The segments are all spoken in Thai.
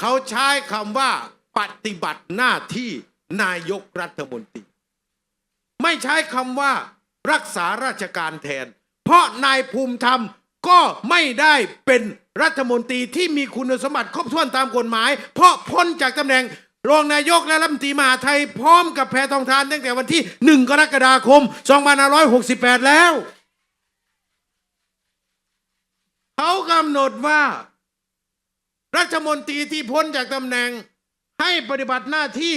เขาใช้คำว่าปฏิบัติหน้าที่นายกรัฐมนตรี ไม่ใช้คำว่ารักษาราชการแทน เพราะนายภูมิธรรมก็ไม่ได้เป็นรัฐมนตรีที่มีคุณสมบัติครบถ้วนตามกฎหมาย เพราะพ้นจากตำแหน่งรองนายกและรัฐมนตรีมหาไทยพร้อมกับแพทองทานตั้งแต่วันที่ 1 กรกฎาคม 2568 แล้ว เขากำหนดว่า รัฐมนตรีที่พ้นจากตำแหน่ง ให้ปฏิบัติหน้าที่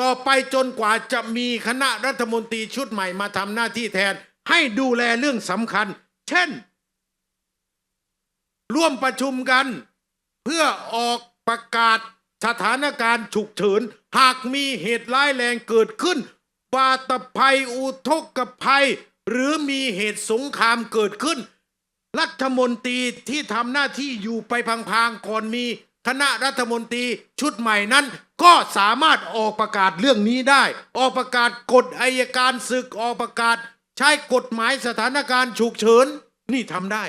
ต่อไปจนกว่าจะมีคณะรัฐมนตรีชุดใหม่มาทำหน้าที่แทน ให้ดูแลเรื่องสำคัญ เช่น ร่วมประชุมกัน เพื่อออกประกาศสถานการณ์ฉุกเฉินหากมีเหตุร้ายแรงเกิดขึ้นวาตภัยอุทกภัย หรือมีเหตุสงครามเกิดขึ้น รัฐมนตรีที่ทำหน้าที่อยู่ไปพางๆก่อนมีคณะรัฐมนตรีชุดใหม่นั้น ก็สามารถออกประกาศเรื่องนี้ได้ ออกประกาศกฎอายการศึกออกประกาศ ใช้กฎหมายสถานการณ์ฉุกเฉินนี่ทำได้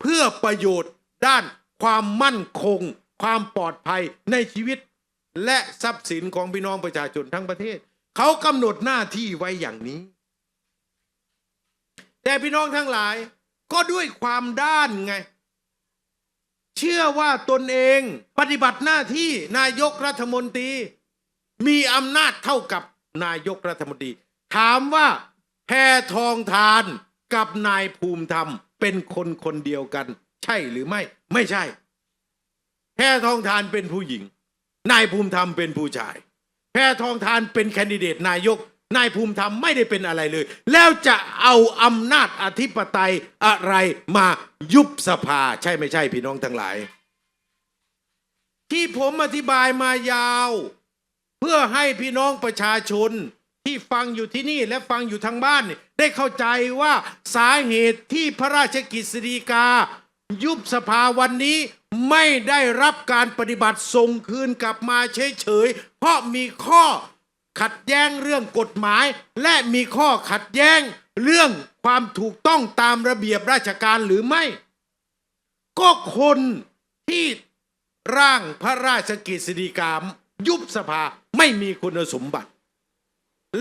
เพื่อประโยชน์ด้านความมั่นคง ความปลอดภัยในชีวิต และทรัพย์สินของพี่น้องประชาชนทั้งประเทศ เขากำหนดหน้าที่ไว้อย่างนี้ แต่พี่น้องทั้งหลาย ก็ด้วยความด้านไง เชื่อว่าตนเองปฏิบัติหน้าที่นายกรัฐมนตรี มีอำนาจเท่ากับนายกรัฐมนตรี ถามว่าแพทองทานกับนายภูมิธรรม เป็นคนคนเดียวกัน ใช่หรือไม่ ไม่ใช่ แพทองทานเป็นผู้หญิง นายภูมิธรรมเป็นผู้ชาย แพทองทานเป็นแคนดิเดตนายก นายภูมิธรรมไม่ได้เป็นอะไรเลย แล้วจะเอาอำนาจอธิปไตยอะไรมายุบสภา ใช่ไม่ใช่พี่น้องทั้งหลาย ที่ผมอธิบายมายาว เพื่อให้พี่น้องประชาชนที่ฟังอยู่ที่นี่และฟังอยู่ทางบ้าน ได้เข้าใจว่าสาเหตุที่พระราชกิจสฎีกา ยุบสภาวันนี้ไม่ได้รับการปฏิบัติส่งคืนกลับมาเฉยๆเพราะมีข้อ ขัดแย้งเรื่องกฎหมาย และมีข้อขัดแย้งเรื่องความถูกต้องตามระเบียบราชการหรือไม่ ก็คนที่ร่างพระราชกิจสฎีกายุบสภาไม่มีคุณสมบัติ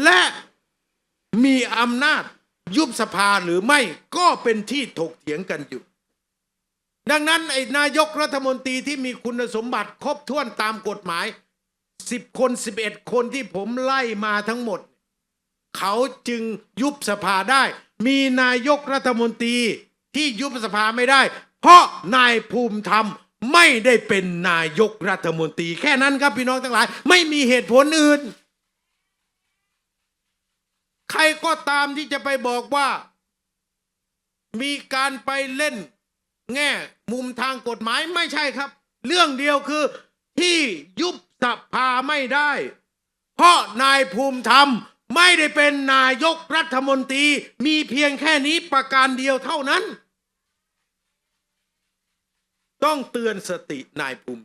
และมีอำนาจยุบสภาหรือไม่ก็เป็นที่ถกเถียงกันอยู่ ดังนั้นไอ้นายกรัฐมนตรีที่มีคุณสมบัติครบถ้วนตามกฎหมาย 10คน11คนที่ผมไล่มาทั้งหมด เขาจึงยุบสภาได้ มีนายกรัฐมนตรีที่ยุบสภาไม่ได้ เพราะนายภูมิธรรมไม่ได้เป็นนายกรัฐมนตรี แค่นั้นครับพี่น้องทั้งหลาย ไม่มีเหตุผลอื่น ใครก็ตามที่จะไปบอกว่า มีการไปเล่น แง่มุมทางกฎหมายไม่ใช่ครับ เรื่องเดียวคือที่ยุบ สภาไม่ได้ เพราะนายภูมิธรรมไม่ได้เป็นนายกรัฐมนตรีมีเพียงแค่นี้ประการเดียวเท่านั้น ต้องเตือนสตินายภูมิ